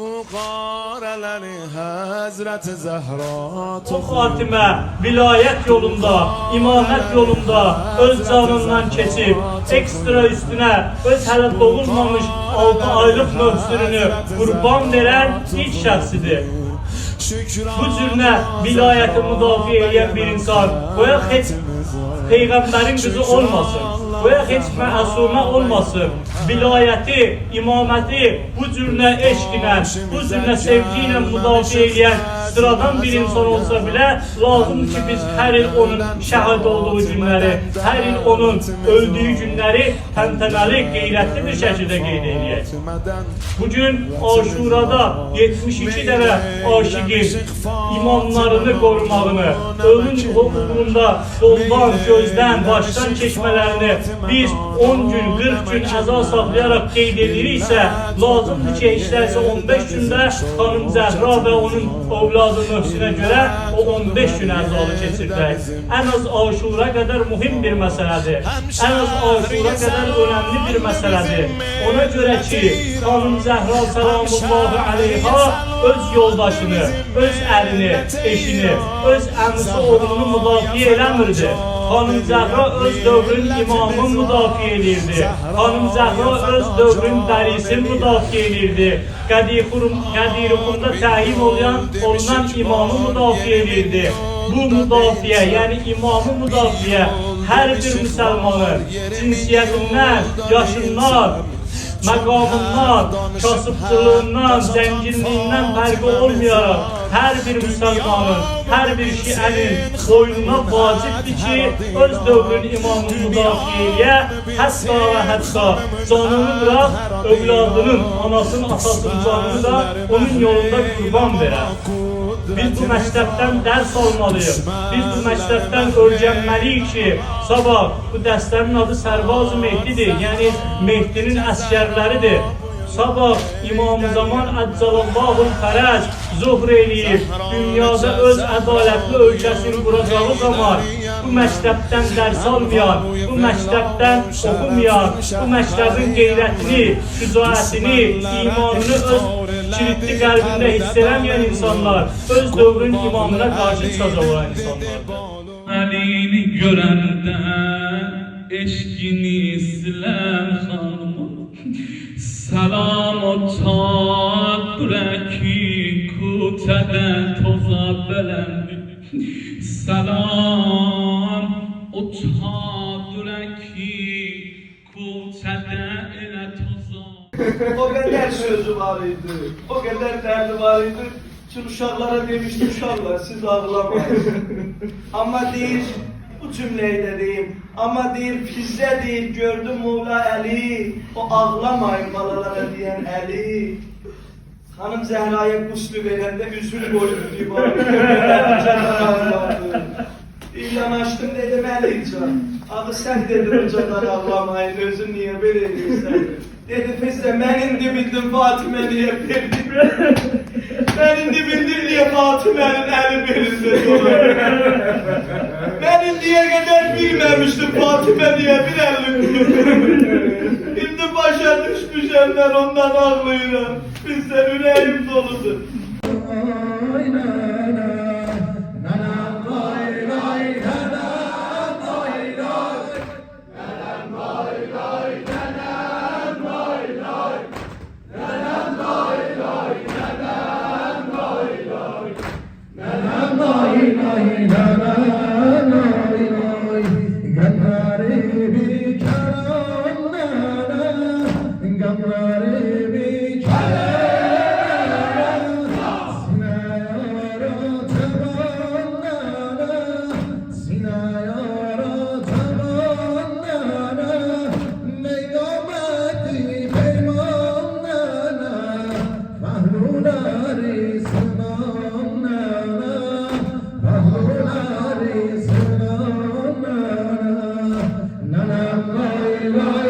O Fatimə vilayət yolunda, imamət yolunda öz canından keçib, ekstra üstünə öz hələ doğulmamış 6 aylıq möhsürünü qurban verən ilk şəxsidir. Bu cürünə vilayəti müdafiə edən bir insan, qoyaq heç Peyğəmbərin qızı olmasın, qoyaq heç məsumə olmasın, vilayəti, imaməti bu cürünə eşq ilə, bu cürünə sevgi ilə müdafiə edən sıradan bir insan olsa bile lazımdır ki biz her il onun şəhid olduğu günləri, hər il onun öldüyü günləri təntənəli, qeyrətli bir şəkildə qeyd edək. Bugün Aşurada 72 dənə aşiqin imanlarını qorumağını, ölüm hüququnda yoldan, gözdən, başdan keçmələrini biz 10 gün, 40 gün əza saxlayaraq qeyd ediriksə, lazımdır ki, işlərsə 15 gündə xanım Zəhra və onun ovladı Möhsinə görə o 15 gün əzalı keçirdək. Ən az Aşura qədər mühüm bir məsələdir. Ən az Aşura qədər önəmli bir məsələdir. Ona görə ki, xanım Zəhra salamullahi aleyha öz yoldaşını, öz əlini, eşini, öz əmisi oğlunu müdafiə eləmirdi. Xanım Zəhra öz dövrün imamı müdafiə edirdi. Xanım Zəhra öz dövrün dərisi müdafiə edirdi. Qədirxum, Qədirxumda təyin olunan, olunan imamı müdafiə edirdi. Bu müdafiə, yəni imamı müdafiə hər bir müsəlmanın cinsiyyətindən, yaşından, məqamından, kasıbçılığından, zənginliyindən fərqi olmayaraq hər bir müsəlmanın, hər bir şiənin boynuna vacibdir ki, öz dövrün imamını müdafiə eləyə, hətta və hətta canını bıraq, övladının, anasının, atasının canını da onun yolunda qurban verər. Biz bu məktəbdən dərs almalıyıq. Biz bu məktəbdən öyrənməliyik ki, sabah bu dərslərin adı Sərbaz-ı Mehdidir. Yəni Mehdinin əskərləridir. Sabah İmam-ı Zaman Əccalallahu Fərəc zuhr eləyib, dünyada öz ədalətli ölkəsini quracağı zaman bu məktəbdən dərs almayan, bu məktəbdən oxumayan, bu məktəbin qeyrətini, şücaətini, imanını öz kilitli qəlbində hiss eləməyən insanlar, öz dövrün imamına qarşı çıxacaq olan insanlar. Əlini görəndə eşqini silən xanım Salam o çadrəki kutədə toza bələndi Salam o çadrəki kutədə elə toza Kadar sözü var idi, o kadar derdi var idi. Şimdi uşaklara demişti uşaklar siz ağlamayın. Ama değil, bu cümleyi de. Ama değil bizde değil gördüm Muğla Ali. O ağlamayın balalara diyen Ali. Hanım Zehra'ya guslu verende üzül diye bağırdı. İlan açtım dedim Alican. Abi sen dedin hocalar ağlamayın özün niye böyle ediyorsun? Dedi de ben indi bildim Fatime niye verdim. ben indi bildim niye Fatime'nin eli belinde dolar. ben indiye kadar bilmemiştim Fatime diye bir ellik Şimdi başa düşmüşüm ben ondan ağlıyorum. Bizden yüreğim doludur. Lord.